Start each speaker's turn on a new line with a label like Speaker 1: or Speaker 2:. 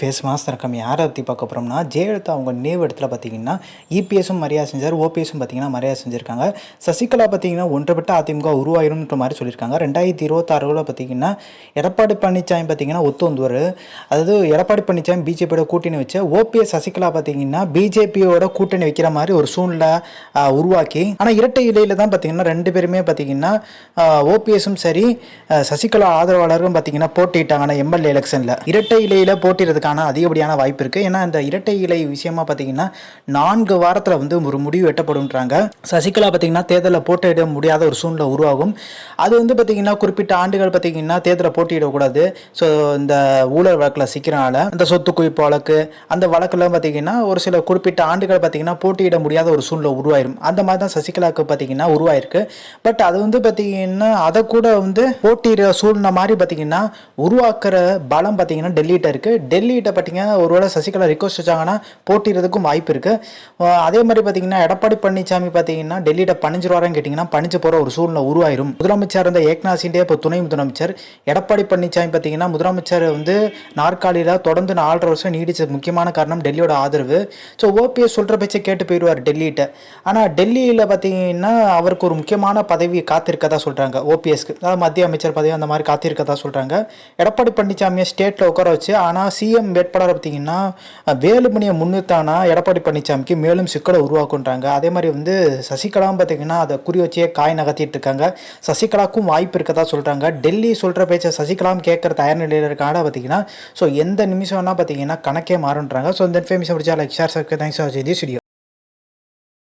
Speaker 1: Face master இருக்கம் யாரை பற்றி பார்க்க போகிறோம்னா ஜெயலலிதா அவங்க நினைவு இடத்துல பார்த்தீங்கன்னா இபிஎஸும் மரியாதை செஞ்சார் ஓபிஎஸும் பார்த்தீங்கன்னா மரியாதை செஞ்சுருக்காங்க. சசிகலா பார்த்தீங்கன்னா ஒன்றுபட்ட அதிமுக உருவாயிரும்ன்ற மாதிரி சொல்லியிருக்காங்க. ரெண்டாயிரத்தி இருபத்தாறுல பார்த்தீங்கன்னா எடப்பாடி பழனிசாமி பார்த்தீங்கன்னா ஒத்து வந்துவார் அதாவது எடப்பாடி பழனிசாமி பிஜேபியோட கூட்டணி வச்சு ஓபிஎஸ் சசிகலா பார்த்தீங்கன்னா பிஜேபியோட கூட்டணி வைக்கிற மாதிரி ஒரு சூழ்நிலை உருவாக்கி ஆனால் இரட்டை இலையில் தான் பார்த்தீங்கன்னா ரெண்டு பேருமே பார்த்தீங்கன்னா ஓபிஎஸும் சரி சசிகலா ஆதரவாளரும் பார்த்தீங்கன்னா போட்டிட்டாங்க ஆனால் எம்எல்ஏ எலெக்ஷனில் இரட்டை இலையில் போட்டிடுறதுக்கு வரதுக்கான அதிகப்படியான வாய்ப்பு இருக்குது ஏன்னா இந்த இரட்டை இலை விஷயமா பார்த்தீங்கன்னா நான்கு வாரத்தில் வந்து ஒரு முடிவு எட்டப்படும்ன்றாங்க. சசிகலா பார்த்தீங்கன்னா தேர்தலில் போட்டியிட முடியாத ஒரு சூழ்நிலை உருவாகும். அது வந்து பார்த்தீங்கன்னா குறிப்பிட்ட ஆண்டுகள் பார்த்தீங்கன்னா தேர்தலில் போட்டியிடக்கூடாது ஸோ இந்த ஊழல் வழக்கில் சிக்கிறனால அந்த சொத்து குவிப்பு வழக்கு அந்த வழக்கெல்லாம் பார்த்தீங்கன்னா ஒரு சில குறிப்பிட்ட ஆண்டுகள் பார்த்தீங்கன்னா போட்டியிட முடியாத ஒரு சூழ்நிலை உருவாயிரும். அந்த மாதிரி தான் சசிகலாவுக்கு பார்த்தீங்கன்னா உருவாயிருக்கு. பட் அது வந்து பார்த்தீங்கன்னா அதை கூட வந்து போட்டியிட சூழ்நிலை மாதிரி பார்த்தீங்கன்னா உருவாக்குற பலம் பார்த்தீங்கன்னா டெல்லிகிட்ட இருக்குது டெல்லி டெல்லிகிட்ட பார்த்தீங்கன்னா ஒருவேளை சசிகலா ரிக்வஸ்ட் வச்சாங்கன்னா போட்டிடுறதுக்கும் வாய்ப்பு இருக்குது அதே மாதிரி பார்த்தீங்கன்னா எடப்பாடி பழனிசாமி பார்த்தீங்கன்னா டெல்லியிட்ட பணிஞ்சிருவாரான்னு கேட்டிங்கன்னா பணிஞ்சு போகிற ஒரு சூழ்நிலை உருவாயிரும். முதலமைச்சர் இருந்த ஏக்நாத் சிண்டே இப்போ துணை முதலமைச்சர். எடப்பாடி பழனிசாமி பார்த்தீங்கன்னா முதலமைச்சர் வந்து நாற்காலியில் தொடர்ந்து நாலரை வருஷம் நீடிச்ச முக்கியமான காரணம் டெல்லியோட ஆதரவு. ஸோ ஓபிஎஸ் சொல்கிற பேச்சை கேட்டு போயிடுவார் டெல்லிகிட்ட ஆனால் டெல்லியில் பார்த்தீங்கன்னா அவருக்கு ஒரு முக்கியமான பதவி காத்திருக்கதா சொல்கிறாங்க ஓபிஎஸ்க்கு அதாவது மத்திய அமைச்சர் பதவி அந்த மாதிரி காத்திருக்கதா சொல்கிறாங்க எடப்பாடி பழனிசாமியை ஸ்டேட்டில் உட்கார வச்சு ஆனால் சிஎம் வேட்பாளர் பார்த்தீங்கன்னா வேலுமணியை முன்னிறுத்தானா எடப்பாடி பழனிசாமிக்கு மேலும் சிக்கலை உருவாக்குன்றாங்க. அதே மாதிரி வந்து சசிகலாவும் பார்த்தீங்கன்னா அதை குறி வச்சே காய் நகர்த்திட்டு இருக்காங்க. சசிகலாவுக்கும் வாய்ப்பு இருக்கதா சொல்கிறாங்க டெல்லி சொல்கிற பேச்சை சசிகலாம் கேட்குற தயார் நிலையில் இருக்காங்க பார்த்தீங்கன்னா ஸோ எந்த நிமிஷம்னா பார்த்தீங்கன்னா கணக்கே மாறுன்றாங்க. ஸோ இந்த இன்ஃபர்மேஷன் பிடிச்சா லைக் ஷேர் சர்க்கு தேங்க்ஸ் ஃபார் தி ஸ்டுடியோ